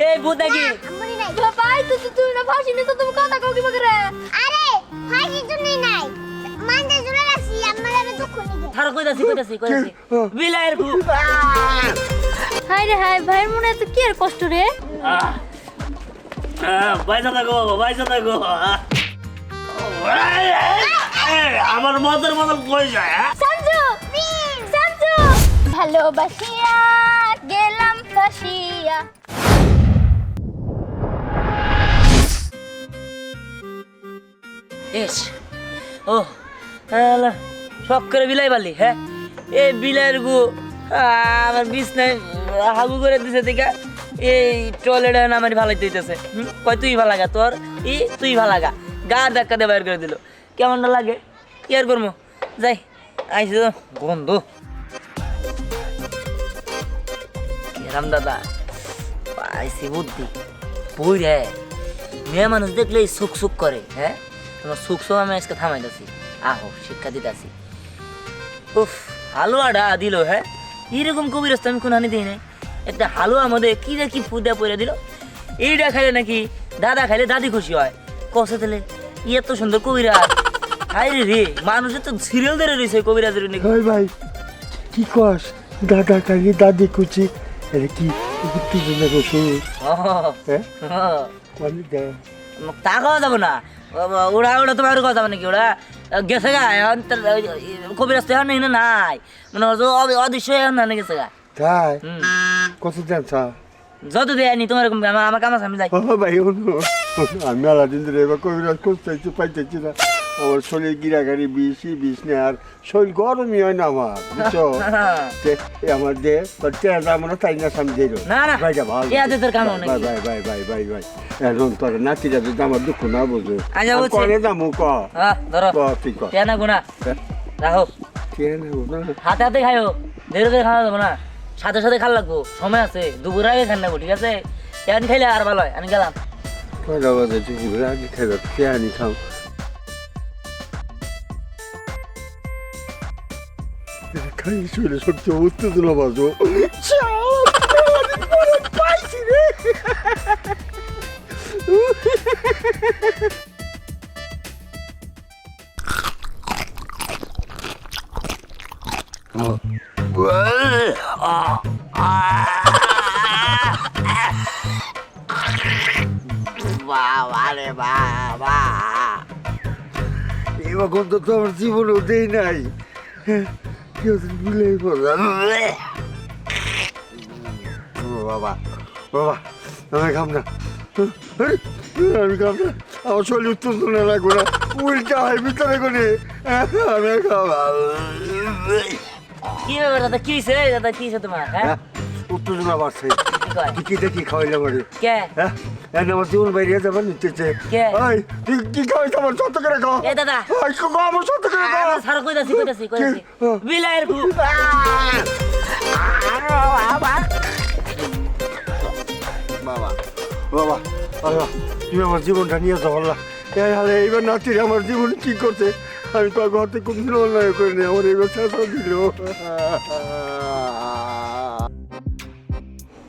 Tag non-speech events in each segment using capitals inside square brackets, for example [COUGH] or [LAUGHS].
এই নাকি আমরি নাই ভাই তুই তুই তুই না ফাঁসি নিতে তুমি কথা কও কি আরে ফাঁসি জন্যই নাই মানতে জুড়ে রাখছি আমার আর দুঃখ নেই থারো কইতাছি কইতাছি কইতাছি বিলাইয়ের ভূত হাই রে হাই ভাইয়ের মনে এত কি আর কষ্ট রে বাইসা থাকো থাকো আমার মদের মতন কই যায়? সঞ্জু সঞ্জু ভালোবাসিয়া গেলাম ফাঁসিয়া ইস ও শখ করে বিলাই পারলি হ্যাঁ? এই বিলাইয়ের গু আমার বিছনায় হাগু করে দিছে দেখা এই টয়লেটে আমার ভালো দিতেছে কয় তুই ভালো লাগা তোর? ই তুই ভালো লাগা। গা ধাক্কা দিয়ে বাইর করে দিল। কেমনটা লাগে? কি আর করব? যাই আইসি তো। বন্ধু। রাম দাদা? পাইছি বুদ্ধি। বই রে মেয়ে মানুষ দেখলে সুখ সুখ করে হ্যাঁ? তোমার সুখ সুখ আমি আজকে থামাইতেছি আহো শিক্ষা দিতেছি। উফ হালুয়াটা দিল হ্যাঁ? এরকম কবিরস্ত আমি কোনো হানি দিই নাই। একটা হালুয়া মধ্যে কি না কি ফুদা পরে দিল। এইটা খাইলে নাকি দাদা খাইলে দাদি খুশি হয়। কষে দিলে এত সুন্দর কবিরাজ। হাই রে রে মানুষের তো সিরিয়াল ধরে রয়েছে কবিরাজের ভাই ভাই কি কস? দাদা কালি দাদি কুচি এটা কি কি জন্য ওষুধ হ্যাঁ? তা খাওয়া যাব না। ওরা ওরা তোমার কথা মানে কি ওরা গেছে গা এখন কবিরাজ তো এখন এখানে নাই মানে অদৃশ্য এখন না গেছে গা। তাই। কত জানছা যত দেয়নি তোমার এরকম আমার কামাস আমি যাই। ভাই আমি আলাদিন দিন ধরে এবার কবিরাজ খুঁজতেছি পাইতেছি না। আমার শরীর গিরাগাড়ি বিষ বিষ নেই আর শরীর গরমই হয় না আমার বুঝছ? [LAUGHS] আমার দে তেরা আমরা তাই না সামনে দিল না, না। ভাই যা ভালো এ হাতে তোর কাম ভাই নাকি? ভাই ভাই ভাই ভাই ভাই এখন তোর নাতিরা যদি আমার দুঃখ না বুঝে। কনে যাব ক? তুই কেন গুণা? রাখো। কে নেব না হাতে হাতে খাইও। ধীরে ধীরে খাওয়া যাব না। সাথে সাথে খাল লাগবো। সময় আছে। দুপুর আগে খান নেব ঠিক আছে? এখন খাইলে আর ভালো হয়? আমি গেলাম। কয়টা বাজে? তুই আগে খেয়ে কে আনি খাও? খাই শুনে সবচেয়ে উত্তেজনা বাজো পাইছি রে বাবা রে বাবা এবার গন্ধ তো আমার জীবনেও দেই নাই কেউ মিলে বাবা বাবা আমি খাম না আমি খাম না আমার শরীর উত্তেজনা লাগবে না উল্টা হয় ভিতরে কোনে আমি খাওয়া কি ব্যাপার দাদা? কি দাদা, কি তোমার হ্যাঁ? উত্তেজনা বাড়ছে। কয়? কি দেখি খাওয়াইলে আমার কে? হ্যাঁ? আমার জীবন বাইরে যাবার নিতেছে কে? ওই তুই কি খাওয়াইতে আমার সত্য করে খাও এ দাদা। ওই কো আমার সত্য করে খাও সারা কইতাছি কইতাছি কইতাছি। হ্যাঁ। বিলাইয়ের ভূত বাবা বাবা আল্লাহ তুমি আমার জীবনটা নিয়ে যাও আল্লাহ। এই হালে এইবার নাতির আমার জীবন কি করছে? আমি তো ঘর থেকে কোনদিন অন্যায় করিনি আমার এইবার শেষ দিল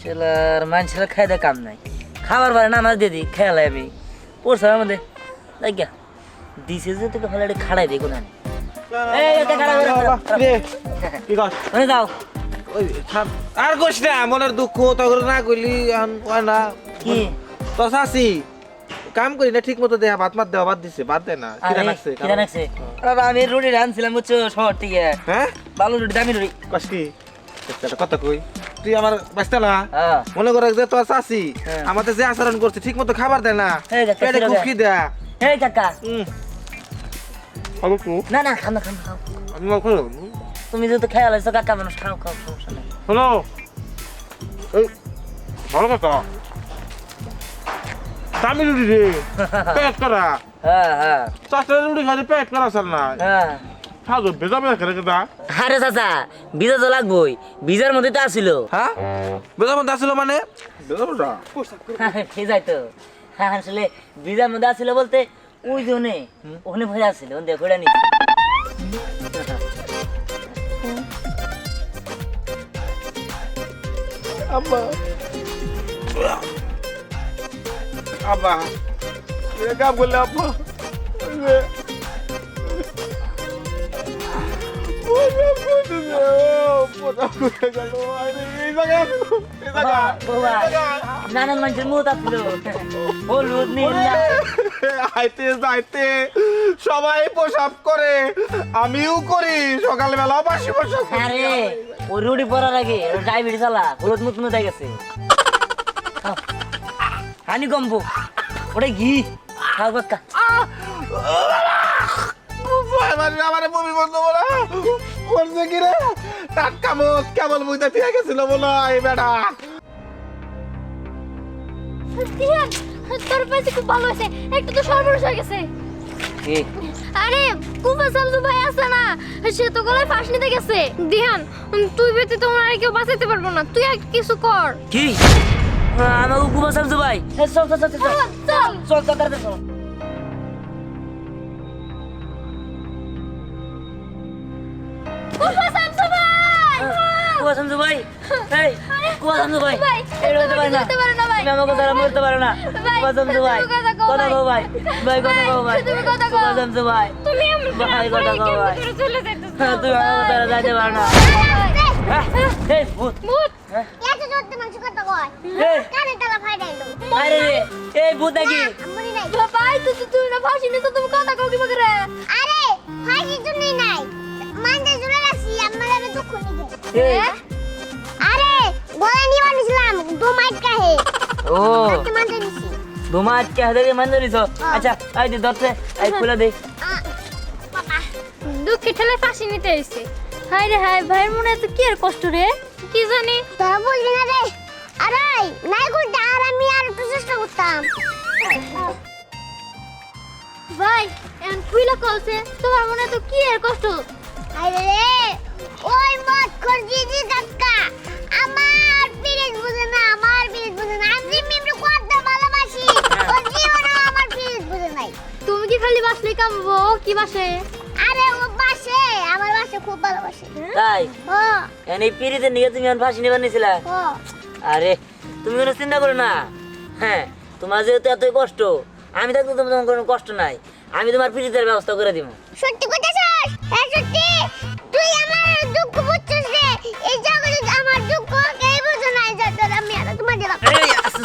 সেলার মানুষের খাই দেয় কাম নাই। খাবার পারে না আমার দিয়ে দিই খেয়ালাই আমি। পড়ছে আমাদের দেখ গা দিছে যে তোকে ভালো একটা খাড়াই দিই কোন এই এটা খাড়া করে কি কস? মানে যাও। ওই থাম। আর কইস না মনের দুঃখ তখন না কইলি না। কি? তো চাচি কাম করি না ঠিক মতো দেয়া ভাত মাত দেওয়া বাদ দিছে বাদ দে না কিরা আরে, লাগছে কিরা লাগছে? আমি রুটি রাঁধছিলাম বুঝছ শহর থেকে। হ্যাঁ? ভালো রুটি দামি রুটি। কস কি? কথা কই? তুই আমার বাঁচতে না হ্যাঁ। মনে করে যে তোর চাচি হ্যাঁ। আমাদের যে আচরণ করছে ঠিক মতো খাবার দেয় না। এই পেটে খুব কি দেয়া। এই কাকা খাব না না খান না খান খাও। আমি খাব। তুমি যেহেতু খেয়াল আছে কাকা মানুষ খাও খাও সমস্যা নেই। হ্যালো এই ভালো কথা। দামি রুটি রে [LAUGHS] পেট করা হ্যাঁ হ্যাঁ। চারটা রুটি খাইলে পেট করা চাল না হ্যাঁ। সাজু ভেজা ভেজা খেলে কেটা আরে চাচা ভিজা তো লাগবই ভিজার মধ্যে তো আসিল। হ্যাঁ ভেজা মধ্যে আসলো মানে? ভেজা মধ্যে ভিজাই তো। হ্যাঁ, আসলে ভিজার মধ্যে আসিল বলতে ওই জনে ওখানে ভরে আসছিল দেখো এটা নিচ্ছি আব্বা। আব্বা। এ কাম করলে আব্বা। সবাই পোশাক করে আমিও করি সকালবেলা বাসি। আরে ওই রুটি পরার আগে ডায়াবেটিস আলা হলুদ মুখ মুখ গেছে হানি কম্বো ওটা ঘি আমার বমি বন্ধ বলা করছে কি রে টাটকা মুখ কেবল বুঝতে ঠিক গেছিল বলো এই বেটা। দিহান তোর পাশে খুব ভালো আছে একটু তো সর্বনাশ হয়ে গেছে। আরে কুফা সামসু ভাই আছে না সে তো গলায় ফাঁস নিতে গেছে। দিহান তুই ব্যতীত তোমার আর কেউ বাঁচাইতে পারব না। তুই আর কিছু কর। কি? আমাকে কুমার শামসু ভাই। চল চল চল চল। চল চল। চল গো সঞ্জু ভাই? এই পারে না তুমি আমাকে ধরা মরতে পারো না। গো সঞ্জু ভাই কথা গো ভাই। ভাই। কথা হ্যাঁ, না। আরে হ্যাঁ, এই ভূত হ্যাঁ। কি আরে গলা দু মাইট কাহে। ও। মানতে নিছি মান আচ্ছা খুলে দে বাবা দুঃখে ঠেলে ফাঁসি নিতে হায় রে ভাইয়ের মনে এত কি আর কষ্ট রে? কি জানি। না রে। আরে নাই করতে আর আমি আর একটু চেষ্টা করতাম। ভাই এখন খুইলা কলছে তোমার মনে তো কি আর কষ্ট? আরে রে। ওই মত কর দিদি কাকা আমার পিরিত বুঝে না আমার পিরিত বুঝে না। আমি মিমরে কত ভালোবাসি। ও জীবনে আমার পিরিত বুঝে নাই। তুমি কি খালি বাসলে কামবো? কি বাসে? আরে ও বাসে আমার বাসে খুব ভালোবাসে। তাই? ও এনে পিড়িতে নিয়ে তুমি এখন ফাঁসি নেবার নিয়েছিলা ও আরে তুমি কোনো চিন্তা করো না। হ্যাঁ তোমার যেহেতু এতই কষ্ট আমি থাকতে তোমার তোমার কোনো কষ্ট নাই। আমি তোমার পিড়িতের ব্যবস্থা করে দিব। সত্যি কথা স্যার? হ্যাঁ সত্যি। তুই আমার দুঃখ বুঝছিস রে? এই জগতে আমার দুঃখ বুঝে নাই যত আমি আর তোমার দিলাম এই আস্তে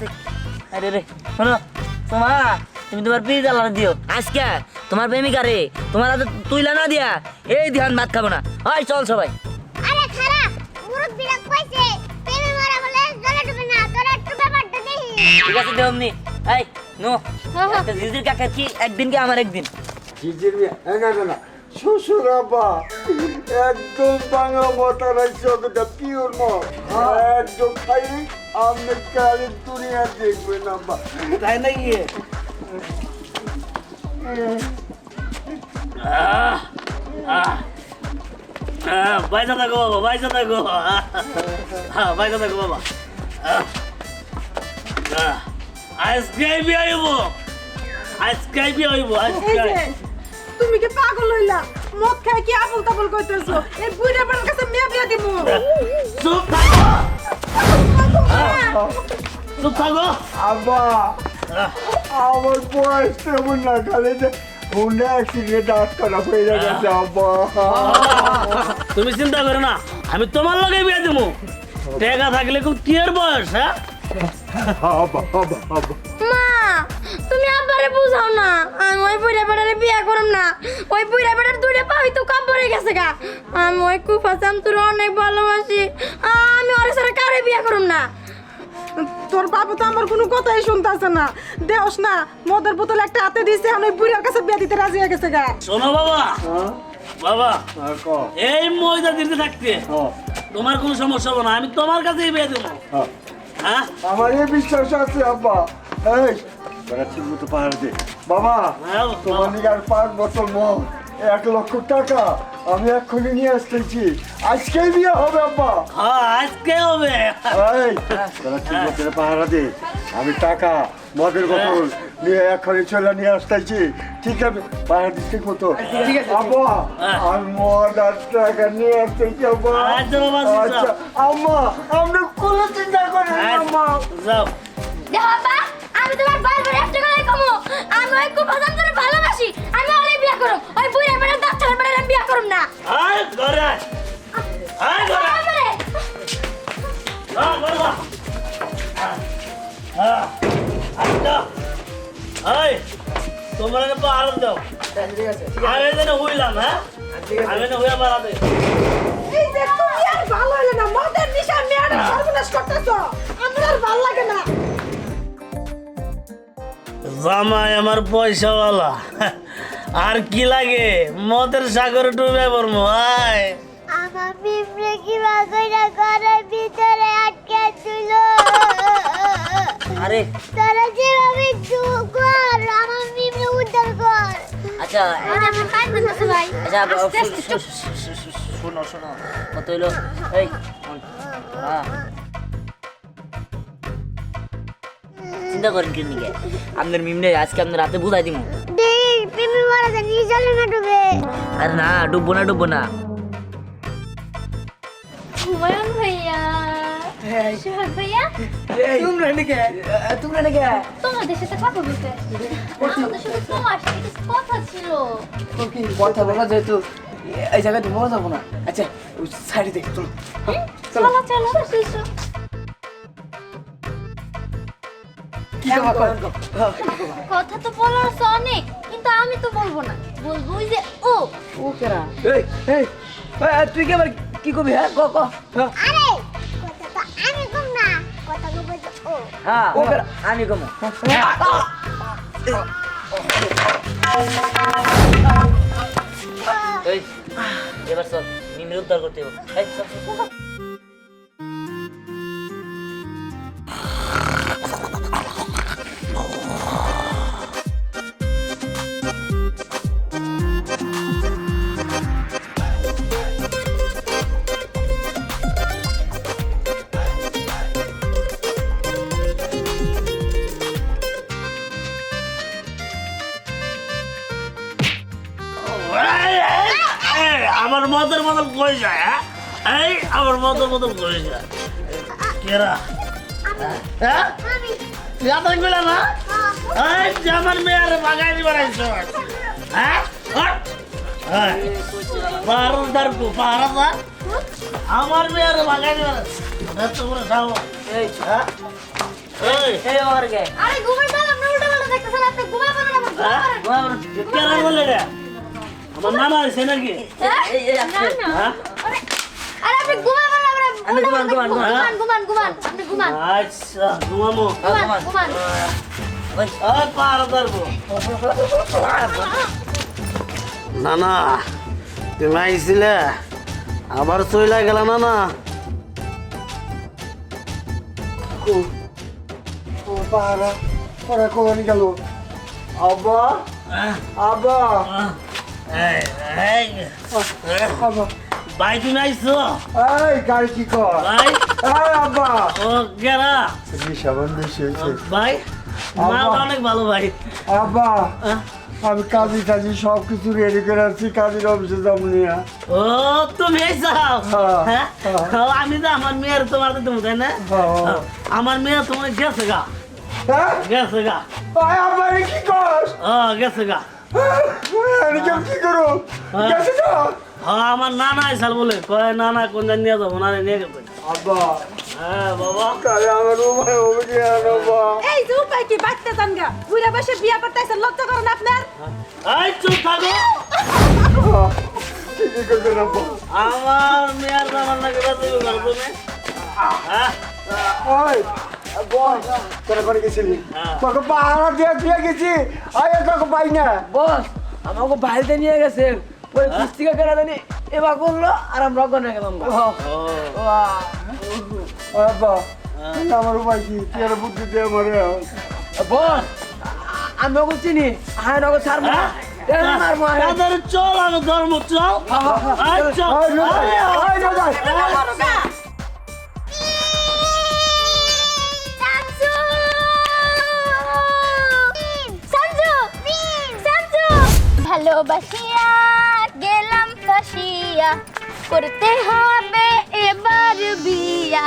থাক। আরে রে শোনো তোমা তুমি তোমার দিও। আজকে তোমার প্রেমিকা রে তোমার হাতে তুইলা না দিয়া এই ধ্যান ভাত খাব না। হয় চল সবাই। আরে খারাপ মুরব্বীরা কইছে প্রেমে মারা বলে জলে ডুবে না তোরা একটু ব্যাপারটা দেখি। ঠিক আছে দেবনি এই নো হ্যাঁ, হ্যাঁ। জিজির কাকা কি একদিন কি আমার একদিন? জিজির মেয়ে না না না। শ্বশুর আব্বা একদম বাংলা মতো রাখছে অতটা পিওর মত। একদম খাই আপনি কালে দুনিয়া দেখবেন আব্বা। তাই নাকি? বাইসা থাকো বাবা বাইসা থাকো। হ্যাঁ বাইসা থাকো বাবা। আইসক্রাইম আইব। আইব এই যে আইসক্রাইম তুমি কি পাগল হইলা? মদ খাই কি আবল তাবল কইতেছো এই বুইড়া বেড়ার কাছে মেয়ে বিয়া দিমু। চুপ থাকো। চুপ থাকো। আব্বা আমার বয়স তেমন না খালি যে হুন্ডা অ্যাক্সিডেন্ট আটকানা হয়ে গেছে আব্বা। তুমি চিন্তা করো না আমি তোমার লগে বিয়ে দেবো টাকা থাকলে খুব কি এর বয়স হ্যাঁ? মা তুমি আব্বারে বুঝাও না আমি ওই বুড়া বেড়ারে বিয়া করম না ওই বুড়া বেড়ার দুইটা পাই তো কাম পড়ে গেছে গা। আমি ওই কুফা চামতুর অনেক ভালোবাসি। আমি ওর সাথে কারে বিয়া করম না। তোর বাবু তো আমার কোনো কথাই শুনতাছে না। দেওস না মদের বোতল একটা হাতে দিছে আমি ওই বুড়ার কাছে বিয়া দিতে রাজি হয়ে গেছে গা। শোনো বাবা। হ্যাঁ? বাবা এই ময়দা দিতে থাকতে। হ্যাঁ, তোমার কোনো সমস্যা হবে না আমি তোমার কাছেই বিয়ে দেবো। হ্যাঁ। হ্যাঁ? আমার এই বিশ্বাস আছে আব্বা। এই ঠিক মতো পাহাড় দে বাবা হ্যাঁ, তোমার নিকে আর পাঁচ বছর মন এক লক্ষ টাকা আমি এক্ষুনি নিয়ে আসতেছি আজকেই বিয়ে হবে আব্বা। হ্যাঁ আজকে হবে। তোরা ঠিক মতো পাহারা দে আমি টাকা মদের বোতল নিয়ে এক্ষুনি চলে নিয়ে আসতেছি। ঠিক আছে পাহাড় দিস ঠিক মতো। আব্বা আমি মদ আর টাকা নিয়ে আসতেছি আব্বা। আচ্ছা আচ্ছা। আচ্ছা আম্মা আমরা কোনো চিন্তা করি না, আম্মা। যাও। বাবা আমি তোমার বারবার একটা কথা কমু। আমি ওই কুফা তোরে ভালোবাসি। আমি ওরে বিয়া করব ওই বুইরা বেড়া ডাক্তার বেড়া আমি বিয়া করব না। আয় ঘরে আয়। আয় ঘরে আয়। হ্যাঁ, ঘরে যা। হ্যাঁ, আচ্ছা। এই, তোমরা এনে পাহাড় দাও। আমি এখানে হইলাম হ্যাঁ? আমি এখানে হইয়া পাড়াতে এই যে তুমি আর ভালো হইলে না মদের নিশা মেয়ের সর্বনাশ করতেছো। আমার আর ভালো লাগে না। জামাই আমার পয়সাওয়ালা আর কি লাগে মদের সাগরে ডুবে পড়ব আয় আমার পিঁপড়ে কি বাগইরা ঘরের ভিতরে আটকে ছিল আরে তারা যেভাবে কর আমার পিঁপড়ে উদ্ধার কর আচ্ছা আচ্ছা শোনো শোনো কত হইল এই চিন্তা করেন কি? নিকে আপনার মিমনে আজকে আপনার রাতে বুঝাই দিব আরে না ডুববো না ডুববো না। হুমায়ুন ভাইয়া। সোহাগ ভাইয়া। তোমরা নাকি তোমরা নাকি তোমাদের সাথে কথা বলতে আমাদের সাথে তোমার সাথে কিছু কথা ছিল। কথা বলা যেহেতু এই জায়গায় মরে যাব না। আচ্ছা সাইডে দেখ চলো। চলো। চলো এসো। কি কথা কথা তো বলার আছে অনেক কিন্তু আমি তো বলব না। বলব ওই যে ও। ও কেরা? এই এই তুই কি আবার কি করবি হ্যাঁ? ক ক হ্যাঁ। আরে কথা তো আমি কম না কথা কবে ও। হ্যাঁ ও বেড়া। আমি কমো। এই এবার চল মিমের উদ্ধার করতে হবে এই, মদের মতন কই যায় কেরা? হ্যাঁ? আমি তুই আতঙ্ক পেলে না? এই যে আমার মেয়ের বাগাই দিবার আইছো। হ্যাঁ? হট। কো পাহারাদার আমার মেয়ের বাগাই দিবার এত করে যাও এই। হ্যাঁ? এই। এই আমার আরে ঘুমাই দাও আমরা উল্টা পাল্টা দেখতেছেন আপনি ঘুমাবেন না আমার হ্যাঁ? কেরা বললে রে আমার নানা আছে নাকি? হ্যাঁ? এই এই না, আসছে। না। আরে আরে আপনি ঘুমাবেন না আমরা আপনি ঘুমান, ঘুমান, ঘুমান ঘুমান। ঘুমান ঘুমান আপনি ঘুমান। আচ্ছা ঘুমামো। ঘুমান ঘুমান। এই পাহারাদার কো না না তুমি আইছিলে? আবার চইলা গেল না না পাহারা ওরা কোখানে গেল? আব্বা? আব্বা? এই, এই, আব্বা। ভাই তুমি আইছো? এই গাড়ি কি কর? ভাই? এই আব্বা। ও গেরা সাবান বেশি ভাই মা অনেক ভালো ভাই। আব্বা আমি কাজী টাজি সব কিছু রেডি করে আছি কাজীর অফিসে যাব নিয়ে। ও তুমি আইসাও হ্যাঁ, হ্যাঁ। হ্যাঁ। আমি তো আমার মেয়ের তোমার তো তুমি তাই না? হ্যাঁ। আমার মেয়ে তোমার গেছে গা। হ্যাঁ? গেছে গা। আব্বা কি কর? ও গেছে গা। আমি কি করো হ্যাঁ। গেছে তো হ্যাঁ আমার নানা আইসাল বলে কয় নানা কোন জানি নিয়ে যাব নানা নিয়ে গেছে। আব্বা। হ্যাঁ বাবা। তাহলে আমার উপায় হবে কি আর আব্বা। এই যে উপায় কি বাচ্চা জানগা বুড়া বসে বিয়া করতেছেন লজ্জা করেন আপনার? এই চুপ থাকো। ঠিকই করবেন আব্বা। আমার মেয়ের নাকি তুমি হ্যাঁ। ওই বস তোরা করে গেছিলি? হ্যাঁ। তোকে পাহাড়া দিয়ে দিয়ে গেছি। আয় তোকে পাই না। বস আমাকে বাইরে নিয়ে গেছে ওই পুস্তিকা কেনা জানি এবার করল আর আমরা অজ্ঞান হয়ে গেলাম আমার উপায় কি? তুই আর বুদ্ধি দিয়ে আমার বস আমি ওকে চিনি হ্যাঁ ওকে ছাড়বো না। চল ধর্ম চল। ভালোবাসিয়া ফাঁসিয়া করতে হবে এবার বিয়া।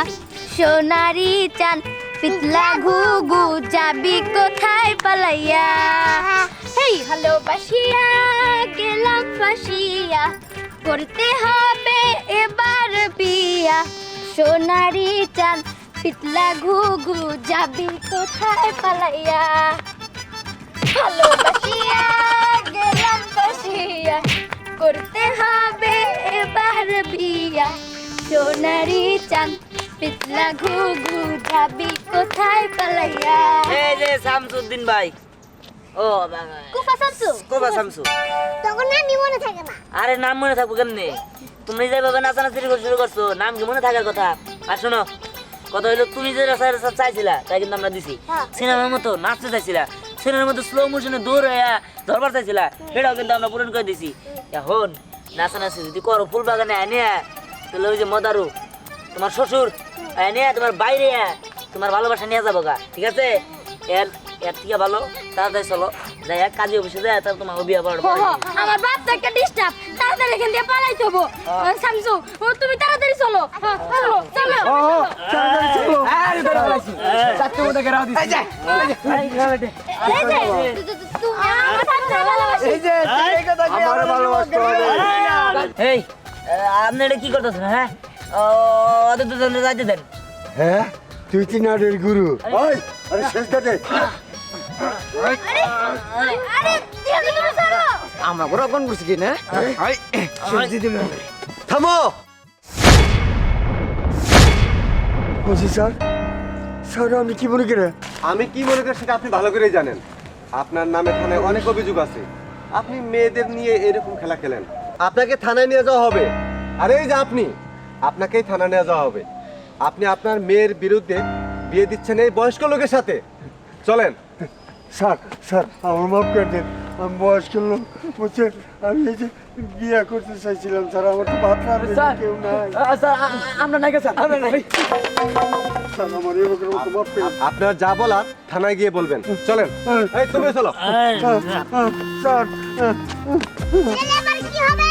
সোনারি চান পিতলা ঘুঘু যাবি কোথায় পালাইয়া? হেই ভালোবাসিয়া গেলাম ফাঁসিয়া। করতে হবে এবার বিয়া। সোনারি চান পিতলা ঘুঘু যাবি কোথায় পালাইয়া? ভালোবাসিয়া গেলাম ফাঁসিয়া। করতে হবে এবার বিয়া। সোনারি চান পিতলা ঘুঘু যাবি কোথায় পালাইয়া? এই যে শামসুদ্দিন ভাই। ও বাবা। কুফা শামসু? কোবা শামসু। তখন না মনে থাকে না আরে নাম মনে থাকব কেমনে? তুমি যেভাবে নাচানাচি করে শুরু করছ নাম কি মনে থাকার কথা? আর শোনো কথা হইল তুমি যে রাস্তায় চাইছিলা তাই কিন্তু আমরা দিছি। হ্যাঁ। সিনেমার মতো নাচতে চাইছিলা। সিনেমার মতো স্লো মোশনে দৌড় হয়ে ধরবার চাইছিল, সেটাও কিন্তু আমরা পূরণ করে দিছি। এখন নাচা নাচি যদি করো, ফুল বাগানে আনে তাহলে ওই যে মদারু, তোমার শ্বশুর আনে তোমার বাইরে তোমার ভালোবাসা নিয়ে যাব গা, ঠিক আছে? এর এর থেকে ভালো, তাড়াতাড়ি চলো। যাই এক কাজে অফিসে যায় তারপর তোমাকে বিয়ে হো, আমার বাপ তো একটা ডিস্টার্ব তাড়াতাড়ি এখান দিয়ে পালাইতে হব। শামসু ও, তুমি তাড়াতাড়ি চলো। হ্যাঁ, চলো চলো। হ্যাঁ, আমি ধরে ফেলাইছি। চারটে মধ্যে ঘেরাও দিছি। এই যে এই যে, এই কথা কি আমার ভালোবাসতে হবে। এই আপনি এটা কি করতেছেন হ্যাঁ? ও যাইতে দেন। হ্যাঁ? তুই চিনারের গুরু। ওই আরে শেষ আমরা বড় কোন করছি কি না থামো! বলছি স্যার স্যার আপনি কি মনে করে? আমি কি মনে করি সেটা আপনি ভালো করেই জানেন। আপনার নামে থানায় অনেক অভিযোগ আছে। আপনি মেয়েদের নিয়ে এরকম খেলা খেলেন। আপনাকে থানায় নিয়ে যাওয়া হবে। আর এই যে আপনি আপনাকেই থানায় নিয়ে যাওয়া হবে। আপনি আপনার মেয়ের বিরুদ্ধে বিয়ে দিচ্ছেন এই বয়স্ক লোকের সাথে। চলেন। স্যার স্যার আমার মাফ করে দেন। আমি বয়স্ক লোক বুঝছেন? আমি এই যে বিয়ে করতে চাইছিলাম স্যার আমার তো ভাত স্যার কেউ নাই। স্যার আমরা নাই স্যার আমরা নাই। আপনার যা বলার থানায় গিয়ে বলবেন। চলেন। এই তুমি চলো। স্যার স্যার ছেলে